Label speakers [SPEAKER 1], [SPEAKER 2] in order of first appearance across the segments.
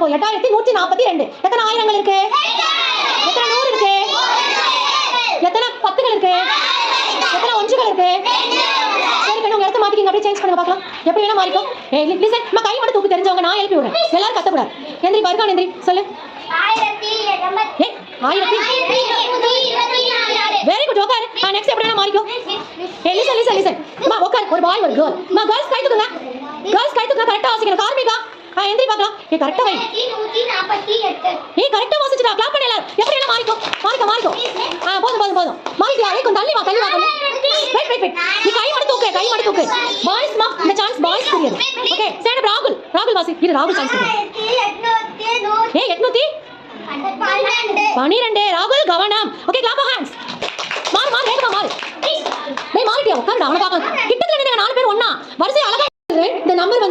[SPEAKER 1] போதும் எட்டாயிரத்தி நூற்றி நாற்பத்தி ரெண்டு. எத்தனை ஆயிரங்கள் இருக்கு? எத்தனை நூறு இருக்கு? எத்தனை பத்துகள் இருக்கு? எத்தனை ஒன்றுகள் இருக்கு? சரி கண்ணு உங்க இடத்த மாத்திக்கிங்க. அப்படியே சேஞ்ச் பண்ணுங்க பார்க்கலாம். எப்படி வேணா மாறிக்கும் ஏ லிசன் நம்ம கை மட்டும் தூக்கி தெரிஞ்சவங்க நான் எழுப்பி விடுறேன். எல்லாரும் கத்தக்கூடாது எந்திரி பருகான் எந்திரி. சொல்லு.
[SPEAKER 2] ஆயிரத்தி
[SPEAKER 1] வெரி குட் உட்காரு நான் நெக்ஸ்ட் எப்படி மாறிக்கும் ஏ லிசன் லிசன் லிசன் மா உட்காரு ஒரு பாய் ஒரு கேர்ள் மா கேர்ள்ஸ் கை தூக்குங்க. கேர்ள்ஸ் கை தூக்குங்க கரெக்டா வாசிக்கணும் கார்மிகா. ஆ எந்திரி பார்க்கலாம். ஏ கரெக்டா வை. ஏ கரெக்டா வாசிச்சுடா. கிளாப் பண்ணல. எப்படி வேணா மாறிக்கும் மாறிக்கும் மாறிக்கும் ஆ போதும் போதும் போதும். மாறிட்டியா? ஏ கொஞ்சம் தள்ளி வா தள்ளி வா வெயிட் வெயிட் வெயிட் நீ கை மட்டும் தூக்கு கை மட்டும் தூக்கு. பாய்ஸ் மா இந்த சான்ஸ் பாய்ஸ் தெரியாது. ஓகே ஸ்டாண்ட் அப் ராகுல். ராகுல் வாசி. இரு ராகுல் சான்ஸ் ஏ எட்நூத்தி பன்னிரெண்டு. ராகுல் கவனம். ஓகே கிளாப் ஹேண்ட்ஸ் மாறு மாறு வேகமா மாறு. டேய் மாறிட்டியா? உட்காருடா அவனை பாக்க கிட்டத்துல நின்னுங்க நாலு பேர் ஒண்ணா. வரிசை அழகா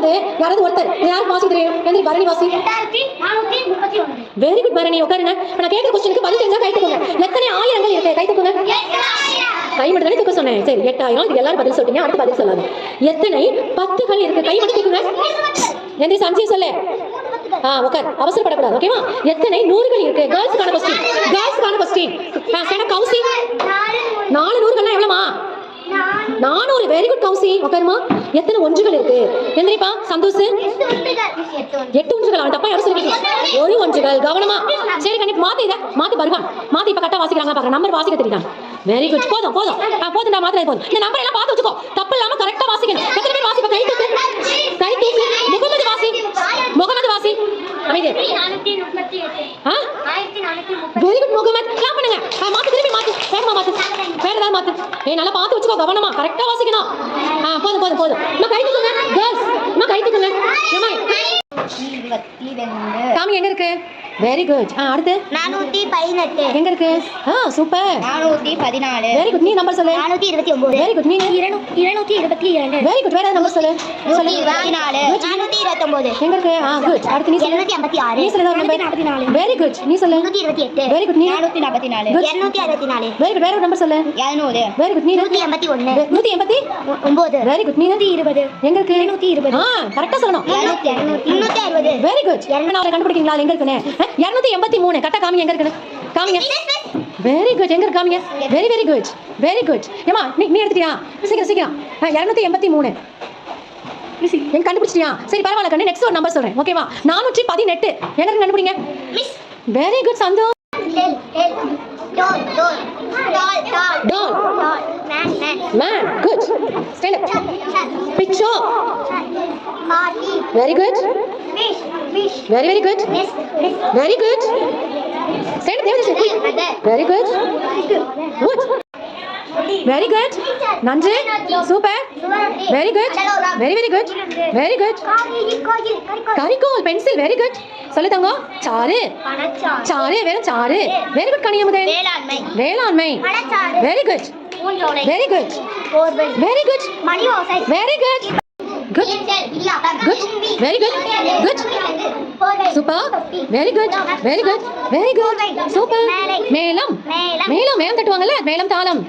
[SPEAKER 1] வந்து யாராவது ஒருத்தர் யாருக்கு வாசி? தெரியும் எந்திரி பரணி வாசி வெரி குட் பரணி உட்காருங்க. நான் கேட்கிற கொஸ்டினுக்கு பதில் தெரிஞ்சா கை தூக்குங்க. எத்தனை ஆயிரங்கள் இருக்கு? கை தூக்குங்க. கை மட்டும் தானே தூக்க சொன்னேன். சரி எட்டாயிரம். இது எல்லாரும் பதில் சொல்றீங்க அடுத்து பதில் சொல்லாது. எத்தனை பத்துகள் இருக்கு? கை மட்டும் தூக்குங்க. எந்திரி சஞ்சய் சொல்லு. ஆ உட்கார். அவசரப்படக்கூடாது ஓகேவா எத்தனை நூறுகள் இருக்கு? கேர்ள்ஸ்க்கான கொஸ்டின் கேர்ள்ஸ்க்கான கொஸ்டின் கௌசி நாலு நானூறு வெரி குட் கௌசி உட்காருமா எத்தனை ஒன்றுகள் இருக்கு? எந்திரிப்பா சந்தோஷ். எட்டு ஒன்றுகள் அவன் தப்பா யாரும் சொல்லிருக்கீங்க ஒரு ஒன்றுகள் கவனமா. சரி கண்டிப்பா மாத்தி இத. மாத்தி பருகான். மாத்தி இப்ப கரெக்டா வாசிக்கிறாங்க பாருங்க. நம்பர் வாசிக்க தெரியுறாங்க வெரி குட் போதும் போதும். போதும் நான் மாத்திரை போதும். இந்த நம்பர் எல்லாம் பார்த்து வச்சுக்கோ. தப்பு இல்லாம கரெக்டா வாசிக்கணும். அமைதி வெரி குட் முகமது கிளாப் பண்ணுங்க. ஆ மாத்து வேகமா மாத்து. வேற ஏதாவது மாத்து. ஏய் நல்லா பார்த்து வச்சுக்கோ கவனமா. கரெக்டா வாசிக்கணும். ஆ போதும் போதும் போதும். அம்மா கை தூக்குங்க. கேர்ள்ஸ் அம்மா கை தூக்குங்க. காமி எங்க இருக்கு? வெரி குட் ஆ அடுத்து
[SPEAKER 2] நானூத்தி பதினெட்டு
[SPEAKER 1] எங்க இருக்கு ஆ சூப்பர்
[SPEAKER 2] நானூத்தி பதினாலு
[SPEAKER 1] வெரி குட் நீ நம்பர் சொல்லு
[SPEAKER 2] நானூத்தி இருபத்தி ஒன்பது
[SPEAKER 1] வெரி குட் நீ
[SPEAKER 2] இருநூத்தி இருபத்தி இரண்டு
[SPEAKER 1] வெரி குட் வேற நம்பர் சொல்லு சொல்லு
[SPEAKER 2] நாலு நானூத்தி இருபத்தி ஒன்பது
[SPEAKER 1] எங்க இருக்கு ஆ குட் அடுத்து நீ சொல்லு
[SPEAKER 2] இருநூத்தி ஐம்பத்தி ஆறு
[SPEAKER 1] நீ சொல்லு நம்பர்
[SPEAKER 2] நானூத்தி நாலு
[SPEAKER 1] வெரி குட் நீ சொல்லு
[SPEAKER 2] முன்னூத்தி இருபத்தி எட்டு
[SPEAKER 1] வெரி குட் நீ
[SPEAKER 2] நானூத்தி நாற்பத்தி நாலு. இருநூத்தி அறுபத்தி நாலு
[SPEAKER 1] வெரி குட் வேற ஒரு நம்பர் சொல்லு
[SPEAKER 2] எழுநூறு
[SPEAKER 1] வெரி குட் நீ
[SPEAKER 2] நூத்தி எண்பத்தி ஒண்ணு
[SPEAKER 1] நூத்தி எண்பத்தி
[SPEAKER 2] ஒன்பது
[SPEAKER 1] வெரி குட் நீ
[SPEAKER 2] நூத்தி இருபது
[SPEAKER 1] எங்க இருக்கு
[SPEAKER 2] நூத்தி இருபது
[SPEAKER 1] ஆ கரெக்டா சொல்லணும்
[SPEAKER 2] இருநூத்தி முன்னூத்தி அறுபது
[SPEAKER 1] வெரி குட் இரநூறு கண்டுபிடிக்கீங்களா எங்க இருக்குன்னு இரநூத்தி எண்பத்தி மூணு. கரெக்டா காமிங்க எங்க இருக்குன்னு காமிங்க. வெரி குட் எங்க இருக்கு காமிங்க? Very very good very good ஏமா நீ நீ எடுத்துட்டியா? சீக்கிரம் சீக்கிரம். இரநூத்தி எண்பத்தி மூணு. எங்க கண்டுபிடிச்சிட்டியா? சரி பரவாயில்ல கண்ணு. நெக்ஸ்ட் ஒரு நம்பர் சொல்றேன். ஓகேவா நானூற்றி பதினெட்டு. எங்க கண்டுபிடிங்க? Very good Santhosh
[SPEAKER 2] doll doll
[SPEAKER 1] Doll.
[SPEAKER 2] Doll man man
[SPEAKER 1] very good
[SPEAKER 2] miss miss
[SPEAKER 1] very good stand Devadesh very good good very good நன்று super very good very very good very good கரிகோல் pencil very good சொல்லு தங்கம் சாரு
[SPEAKER 2] பணச்சாறு
[SPEAKER 1] சாரு வெறும் சாரு very good Kaniyamuthan
[SPEAKER 2] வேளாண்மை
[SPEAKER 1] very good very good very good very good good Good. Very good. Good. Super very good very good very good super
[SPEAKER 2] மேலம்
[SPEAKER 1] மேலம் மேலம் தட்டுவாங்கல்ல மேலம் தாளம்